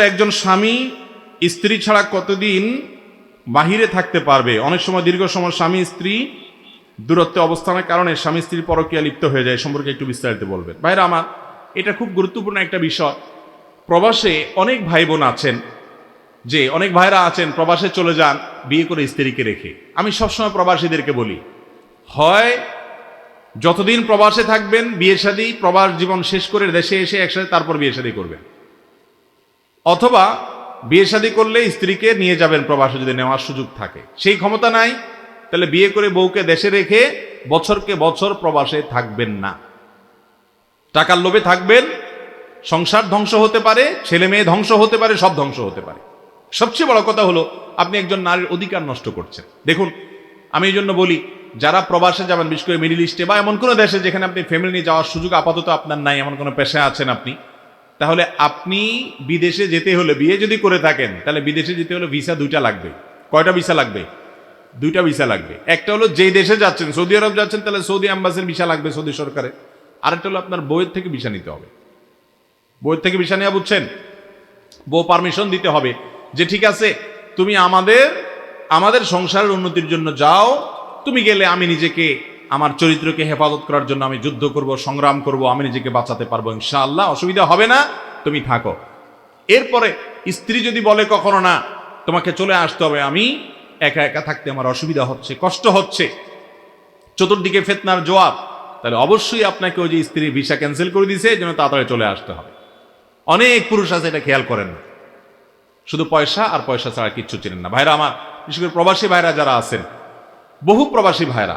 একজন স্বামী স্ত্রী ছাড়া কতদিন বাহিরে থাকতে পারবে? অনেক সময়, দীর্ঘ সময় স্বামী স্ত্রী দূরত্বে অবস্থানের কারণে স্বামী স্ত্রীর পরকীয়া লিপ্ত হয়ে যায়। সম্পর্কে একটু বিস্তারিত বলবেন। ভাইরা, আমার এটা খুব গুরুত্বপূর্ণ একটা বিষয়। প্রবাসে অনেক ভাই বোন আছেন যে, অনেক ভাইরা আছেন, প্রবাসে চলে যান, বিয়ে করে স্ত্রীকে রেখে। আমি সবসময় প্রবাসীদেরকে বলি, হয় যতদিন প্রবাসে থাকবেন, বিয়ে শাদী প্রবাস জীবন শেষ করে দেশে এসে একসাথে তারপর বিয়ে শাদী করবেন। অথবা বিয়ে শাদী করলে স্ত্রীকে নিয়ে যাবেন প্রবাসে যদি নেওয়ার সুযোগ থাকে। সেই ক্ষমতা নাই, তাহলে বিয়ে করে বউকে দেশে রেখে বছরকে বছর প্রবাসে থাকবেন না। টাকার লোভে থাকবেন, সংসার ধ্বংস হতে পারে, ছেলে মেয়ে ধ্বংস হতে পারে, সব ধ্বংস হতে পারে। সবচেয়ে বড় কথা হলো, আপনি একজন নারীর অধিকার নষ্ট করছেন। দেখুন, আমি এই জন্য বলি, যারা প্রবাসে যাবেন, বিশেষ করে মিডিল ইস্টে বা এমন কোনো দেশে যেখানে আপনি ফ্যামিলি নিয়ে যাওয়ার সুযোগ আপাতত আপনার নাই, এমন কোনো পেশায় আছেন আপনি তাহলে আপনি বিদেশে যেতে হলে, বিয়ে যদি করে থাকেন, তাহলে বিদেশে যেতে হলে ভিসা দুইটা লাগবে। কয়টা ভিসা লাগবে? দুইটা ভিসা লাগবে। একটা হলো যেই দেশে যাচ্ছেন, সৌদি আরব যাচ্ছেন, তাহলে সৌদি আম্বাসের ভিসা লাগবে সৌদি সরকারের। আরেকটা হলো আপনার বইয়ের থেকে ভিসা নিতে হবে। বইয়ের থেকে ভিসা নেওয়া বুঝছেন? বউ পারমিশন দিতে হবে যে, ঠিক আছে, তুমি আমাদের আমাদের সংসারের উন্নতির জন্য যাও, তুমি গেলে আমি নিজেকে আমার চরিত্রকে হেফাজত করার জন্য আমি যুদ্ধ করব, সংগ্রাম করব, আমি নিজেকে বাঁচাতে পারব, ইনশাআল্লাহ। অসুবিধা হবে না, তুমি থাকো। এরপরে স্ত্রী যদি বলে কখনো না, তোমাকে চলে আসতে হবে, আমি একা একা থাকতে আমার অসুবিধা হচ্ছে, কষ্ট হচ্ছে। চতুর্দিকে ফেতনার জবাব তাহলে অবশ্যই আপনাকে ওই যে স্ত্রী ভিসা ক্যান্সেল করে দিয়েছে এই জন্য তাড়াতাড়ি চলে আসতে হবে। অনেক পুরুষ আছে, এটা খেয়াল করেন না। শুধু পয়সা আর পয়সা ছাড়া কিচ্ছু চেনেন না। ভাইরা আমার, বিশেষ করে প্রবাসী ভাইরা যারা আছেন, বহু প্রবাসী ভাইরা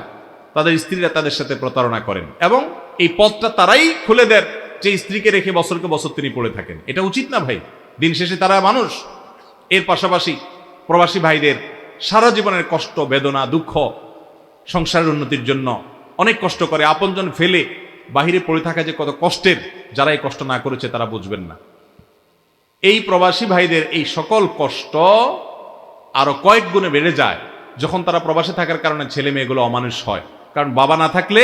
তাদের স্ত্রীরা তাদের সাথে প্রতারণা করেন। এবং এই পথটা তারাই খুলে দেন যে স্ত্রীকে রেখে বছরকে বছর তিনি পড়ে থাকেন। এটা উচিত না ভাই? দিন শেষে তারা মানুষ। এর পাশাপাশি প্রবাসী ভাইদের সারা জীবনের কষ্ট, বেদনা, দুঃখ সংসারের উন্নতির জন্য অনেক কষ্ট করে আপনজন ফেলে বাহিরে পড়ে থাকা যে কত কষ্টের, যারা এই কষ্ট না করেছে তারা বুঝবেন না। এই প্রবাসী ভাইদের এই সকল কষ্ট আরও কয়েক গুণে বেড়ে যায় যখন তারা প্রবাসে থাকার কারণে ছেলে মেয়েগুলো অমানুষ হয়। কারণ বাবা না থাকলে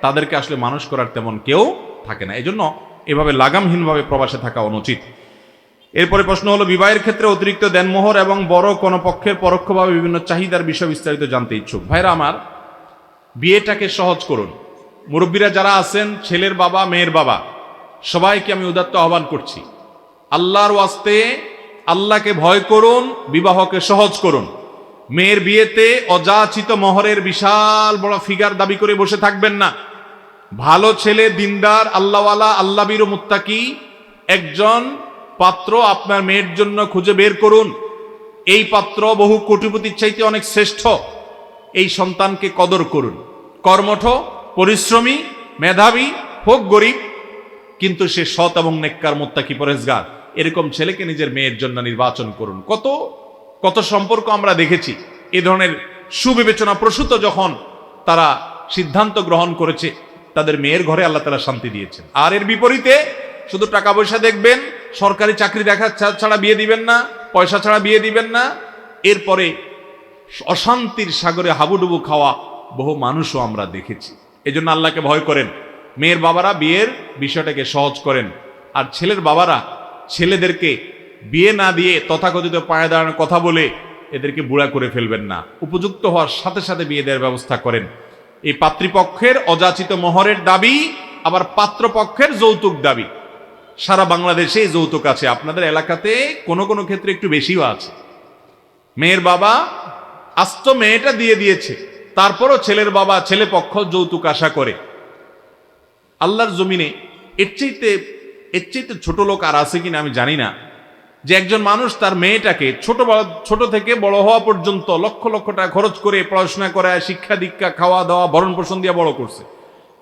তাদেরকে আসলে মানুষ করার তেমন কেউ থাকে না। এই জন্য এভাবে লাগামহীনভাবে প্রবাসে থাকা অনুচিত। এরপরে প্রশ্ন হলো, বিবাহের ক্ষেত্রে অতিরিক্ত দেনমোহর এবং বড় কোনো পক্ষের পরোক্ষভাবে বিভিন্ন চাহিদার বিষয় বিস্তারিত জানতে ইচ্ছুক। ভাইরা আমার, বিয়েটাকে সহজ করুন। মুরব্বীরা যারা আছেন, ছেলের বাবা, মেয়ের বাবা, সবাইকে আমি উদাত্ত আহ্বান করছি। আল্লাহর ওয়াস্তে আল্লাহকে ভয় করুন, বিবাহকে সহজ করুন। মেয়ের বিয়েতে অযাচিত মহরের বিশাল বড় ফিগার দাবি করে বসে থাকবেন না। ভালো ছেলে, দিনদার, আল্লাহওয়ালা আল্লাবির মুত্তাকি, একজন পাত্র আপনার মেয়ের জন্য খুঁজে বের করুন। এই পাত্র বহু কোটিপতির চাইতে অনেক শ্রেষ্ঠ। এই সন্তানকে কদর করুন। কর্মঠ, পরিশ্রমী, মেধাবী হোক গরিব, কিন্তু সে সৎ এবং নেককার মোত্তাকি পরেজগার এরকম ছেলেকে নিজের মেয়ের জন্য নির্বাচন করুন। কত কত সম্পর্ক আমরা দেখেছি। এ ধরনের সুবিবেচনা প্রসূত যখন তারা সিদ্ধান্ত গ্রহণ করেছে, তাদের মেয়ের ঘরে আল্লাহ তালা শান্তি দিয়েছেন। আর এর বিপরীতে শুধু টাকা পয়সা দেখবেন, সরকারি চাকরি দেখা ছাড়া বিয়ে দিবেন না, পয়সা ছাড়া বিয়ে দিবেন না। এরপরে অশান্তির সাগরে হাবুডুবু খাওয়া বহু মানুষও আমরা দেখেছি। এজন্য আল্লাহকে ভয় করেন। মেয়ের বাবারা বিয়ের বিষয়টাকে সহজ করেন। আর ছেলের বাবারা ছেলেদেরকে বিয়ে না দিয়ে তথাকথিত পায়ে দাঁড়ানোর কথা বলে এদেরকে বুড়া করে ফেলবেন না। উপযুক্ত হওয়ার সাথে সাথে বিয়ে দেওয়ার ব্যবস্থা করেন। এই পাত্রীপক্ষের অযাচিত মোহরের দাবি, আবার পাত্রপক্ষের যৌতুক দাবি। সারা বাংলাদেশে যৌতুক আছে। আপনাদের এলাকাতে কোনো কোনো ক্ষেত্রে একটু বেশিও আছে। মেয়ের বাবা আস্ত মেয়েটা দিয়ে দিয়েছে। তারপরও ছেলের বাবা, ছেলে পক্ষ যৌতুক আশা করে। আল্লাহর জমিনে এর চাইতে এর চাইতে ছোট লোক আর আছে কিনা আমি জানি না। যে একজন মানুষ তার মেয়েটাকে ছোট ছোট থেকে বড় হওয়া পর্যন্ত লক্ষ লক্ষ টাকা খরচ করে পড়াশোনা করায়, শিক্ষা দীক্ষা, খাওয়া দাওয়া, ভরণ পোষণ দিয়ে বড় করছে।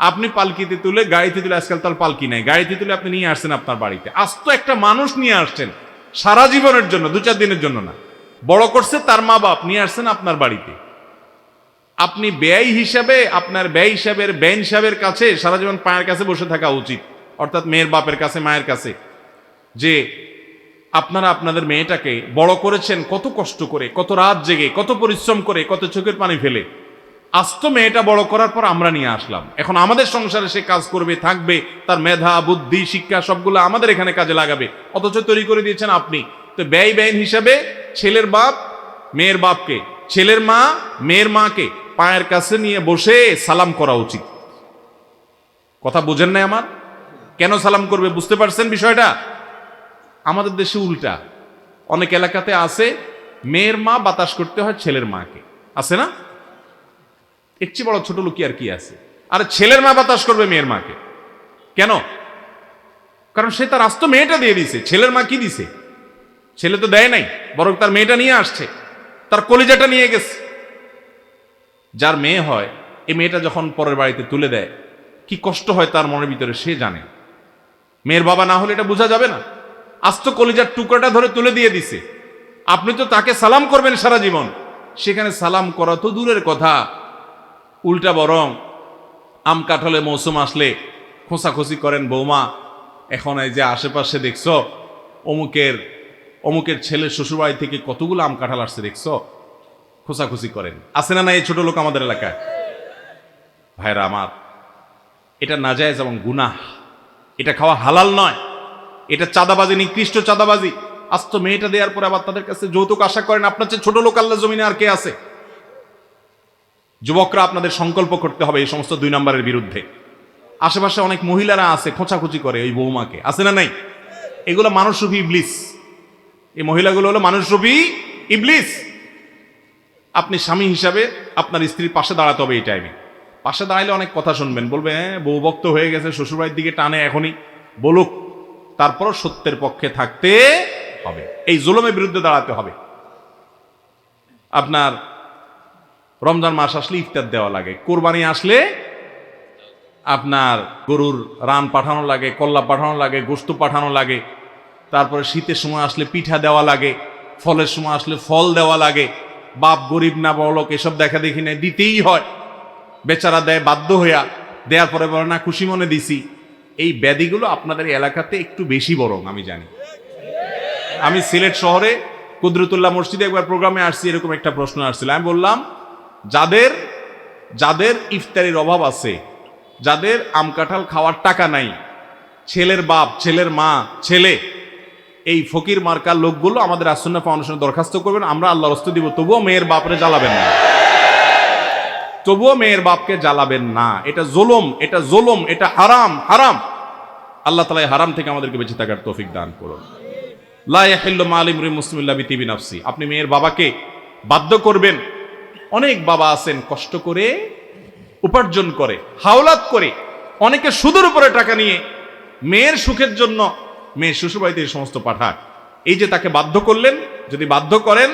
আপনি পালকিতে তুলে, গাড়িতে তুলে, আজকাল তার পালকি নাই, গাড়িতে তুলে আপনি নিয়ে আসছেন আপনার বাড়িতে। আস্ত একটা মানুষ নিয়ে আসছেন, সারা জীবনের জন্য, দু চার দিনের জন্য না। বড় করছে তার মা বাপ, নিয়ে আসছেন আপনার বাড়িতে। আপনি ব্যয় হিসাবে, আপনার ব্যয় হিসাবের ব্যয় হিসাবের কাছে সারা জীবন পায়ের কাছে বসে থাকা উচিত, অর্থাৎ মেয়ের বাপের কাছে, মায়ের কাছে। যে আপনারা আপনাদের মেয়েটাকে বড় করেছেন, কত কষ্ট করে, কত রাত জেগে, কত পরিশ্রম করে, কত চোখের পানি ফেলে। আস্ত মেয়েটা বড় করার পর আমরা নিয়ে আসলাম। এখন আমাদের সংসারে সে কাজ করবে, থাকবে, তার মেধা, বুদ্ধি, শিক্ষা সবগুলো আমাদের এখানে কাজে লাগাবে। অথচ তৈরি করে দিয়েছেন আপনি। তো ব্যয় ব্যয় হিসাবে ছেলের বাপ, মেয়ের বাপকে, ছেলের মা, মেয়ের মাকে পায়ের কাছে নিয়ে বসে সালাম করা উচিত। কথা বুঝেন নাই আমার? কেন সালাম করবে বুঝতে পারছেন বিষয়টা? আমাদের দেশে উল্টা। অনেক এলাকাতে আছে, মেয়ের মা বাতাস করতে হয় ছেলের মাকে। আছে না? চেয়ে বড় ছোট লোক আর কি আছে? আর ছেলের মা বাতাস করবে মেয়ের মাকে। কেন? কারণ সে তার আস্ত মেয়েটা দিয়ে দিছে। ছেলের মা কি দিছে? ছেলে তো দেয় নাই, বরং তার মেয়েটা নিয়ে আসছে। তার কলিজাটা নিয়ে গেছে। যার মেয়ে হয়, এই মেয়েটা যখন পরের বাড়িতে তুলে দেয়, কি কষ্ট হয় তার মনের ভিতরে সে জানে। মেয়ের বাবা না হলে এটা বোঝা যাবে না। আস্ত কলিজার টুকরাটা ধরে তুলে দিয়ে দিছে। আপনি তো তাকে সালাম করবেন সারা জীবন। সেখানে সালাম করা তো দূরের কথা। উল্টা বরং আম কাঁঠালে মৌসুম আসলে খোঁচাখুচি করেন বৌমা। এখন এই যে আশেপাশে দেখছ, অমুকের অমুকের ছেলে শ্বশুরবাড়ি থেকে কতগুলো আম কাঁঠাল আসছে দেখছ? খোঁচাখুচি করেন। আসে না না এই ছোট লোক আমাদের এলাকায়? ভাইরা আমার, এটা নাজায়েজ এবং গুনাহ। এটা খাওয়া হালাল নয়। এটা চাঁদাবাজি নিকৃষ্ট চাঁদাবাজি। আস্ত মেয়েটা দেওয়ার পরে আবার তাদের কাছে যৌতুক আশা করেন আপনার চেয়ে ছোট লোক আল্লাহ জমিনে আর কে আছে? যুবকরা আপনাদের সংকল্প করতে হবে এই সমস্ত দুই নম্বরের বিরুদ্ধে। আশেপাশে অনেক মহিলারা আছে, খোঁচাখুচি করে ওই বৌমাকে। আছে না নাই? এগুলো মানুষরূপী ইবলিস। এই মহিলাগুলো হলো মানুষরূপী ইবলিস। আপনি স্বামী হিসাবে আপনার স্ত্রীর পাশে দাঁড়াতে হবে এই টাইমে পাশে দাঁড়াইলে অনেক কথা শুনবেন, বলবে হ্যাঁ বউ ভক্ত হয়ে গেছে, শ্বশুরবাড়ির দিকে টানে এখনই। বলুক তারপর সত্যের পক্ষে থাকতে হবে। এই জুলমের বিরুদ্ধে দাঁড়াতে হবে। আপনার রমজান মাস আসলে ইফতার দেওয়া লাগে। কোরবানি আসলে আপনার গরুর রান পাঠানো লাগে, কল্লা পাঠানো লাগে, গোস্ত পাঠানো লাগে। তারপরে শীতের সময় আসলে পিঠা দেওয়া লাগে, ফলের সময় আসলে ফল দেওয়া লাগে। বাপ গরিব না বড়লোক এসব দেখা দেখি না দিতেই হয়। বেচারা দেয় বাধ্য হইয়া দেওয়ার পরে বলে, না, খুশি মনে দিছি। এই ব্যাধিগুলো আপনাদের এলাকাতে একটু বেশি বরং, আমি জানি। আমি সিলেট শহরে কুদরতুল্লাহ মসজিদে একবার প্রোগ্রামে আসছি, এরকম একটা প্রশ্ন আসছিল। আমি বললাম, যাদের যাদের ইফতারির অভাব আছে, যাদের আম কাঁঠাল খাওয়ার টাকা নাই, ছেলের বাপ, ছেলের মা, ছেলে, এই ফকির মার্কার লোকগুলো আমাদের আসন্না ফাউন্ডেশনে দরখাস্ত করবেন, আমরা আল্লাহ রস্ত দিব, তবুও মেয়ের বাপরে জ্বালাবেন না। তবুও মেয়ের বাপকে জ্বালাবেন না। এটা জোলম এটা জোলম, এটা হারাম হারাম। আল্লাহ তালা হারাম থেকে আমাদেরকে বেঁচে থাকার তৌফিক দান করুন। নাফসি। আপনি মেয়ের বাবাকে বাধ্য করবেন। অনেক বাবা আছেন, কষ্ট করে, উপার্জন করে, হাওলাত করে, অনেকে সুদের উপরে টাকা নিয়ে মেয়ের সুখের জন্য মেয়ের শ্বশুরবাড়িতে এই সমস্ত পাঠায় এই যে তাকে বাধ্য করলেন, যদি বাধ্য করেন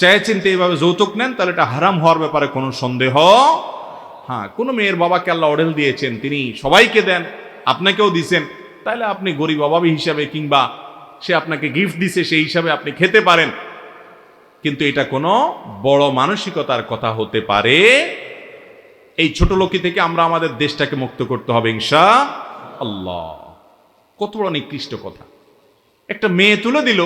চায় চিনতে এইভাবে যৌতুক নেন, তাহলে এটা হারাম হওয়ার ব্যাপারে কোনো সন্দেহ হ্যাঁ কোনো মেয়ের বাবাকে আল্লাহ অর্ডেল দিয়েছেন, তিনি সবাইকে দেন, আপনাকেও দিছেন, তাহলে আপনি গরিব অভাবী হিসাবে কিংবা সে আপনাকে গিফট দিছে সেই হিসাবে আপনি খেতে পারেন। কিন্তু এটা কোনো বড় মানসিকতার কথা হতে পারে। এই ছোট লোকি থেকে আমরা আমাদের দেশটাকে মুক্ত করতে হবে ইনশা আল্লাহ কত বড় নিকৃষ্ট কথা। একটা মেয়ে তুলে দিল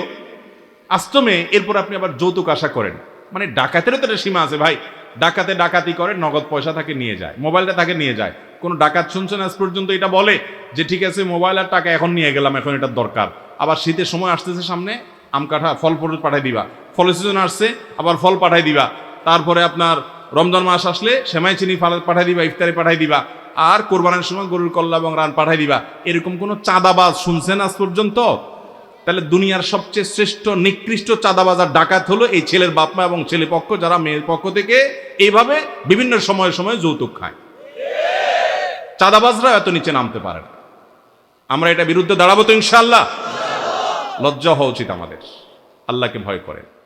আস্ত মেয়ে এরপর আপনি আবার যৌতুক আশা করেন। মানে ডাকাতেরও তো একটা সীমা আছে ভাই। ডাকাতে ডাকাতি করে, নগদ পয়সা তাকে নিয়ে যায়, মোবাইলটা তাকে নিয়ে যায়। কোনো ডাকাত শুনছেন আজ পর্যন্ত এটা বলে যে, ঠিক আছে, মোবাইল আর টাকা এখন নিয়ে গেলাম, এখন এটা দরকার। আবার শীতের সময় আসতেছে সামনে, আম কাঠা ফল ফল পাঠাই দিবা। ফলের সিজন আসছে, আবার ফল পাঠাই দিবা। তারপরে আপনার রমজান মাস আসলে সেমাই চিনি পাঠাই দিবা, ইফতারি পাঠাই দিবা। আর কোরবানের সময় গরুর কল্লা এবং রান পাঠাই দিবা। এরকম কোনো চাঁদাবাজ শুনছেন আজ পর্যন্ত? তাহলে দুনিয়ার সবচেয়ে শ্রেষ্ঠ নিকৃষ্ট চাঁদাবাজার ডাকাত হলো এই ছেলের বাপমা এবং ছেলে পক্ষ যারা মেয়ের পক্ষ থেকে এইভাবে বিভিন্ন সময়ে সময়ে যৌতুক খায়। চাঁদাবাজরা এত নিচে নামতে পারে না। আমরা এটা বিরুদ্ধে দাঁড়াবো তো ইনশাল্লাহ লজ্জা হওয়া উচিত আমাদের। আল্লাহকে ভয় করেন।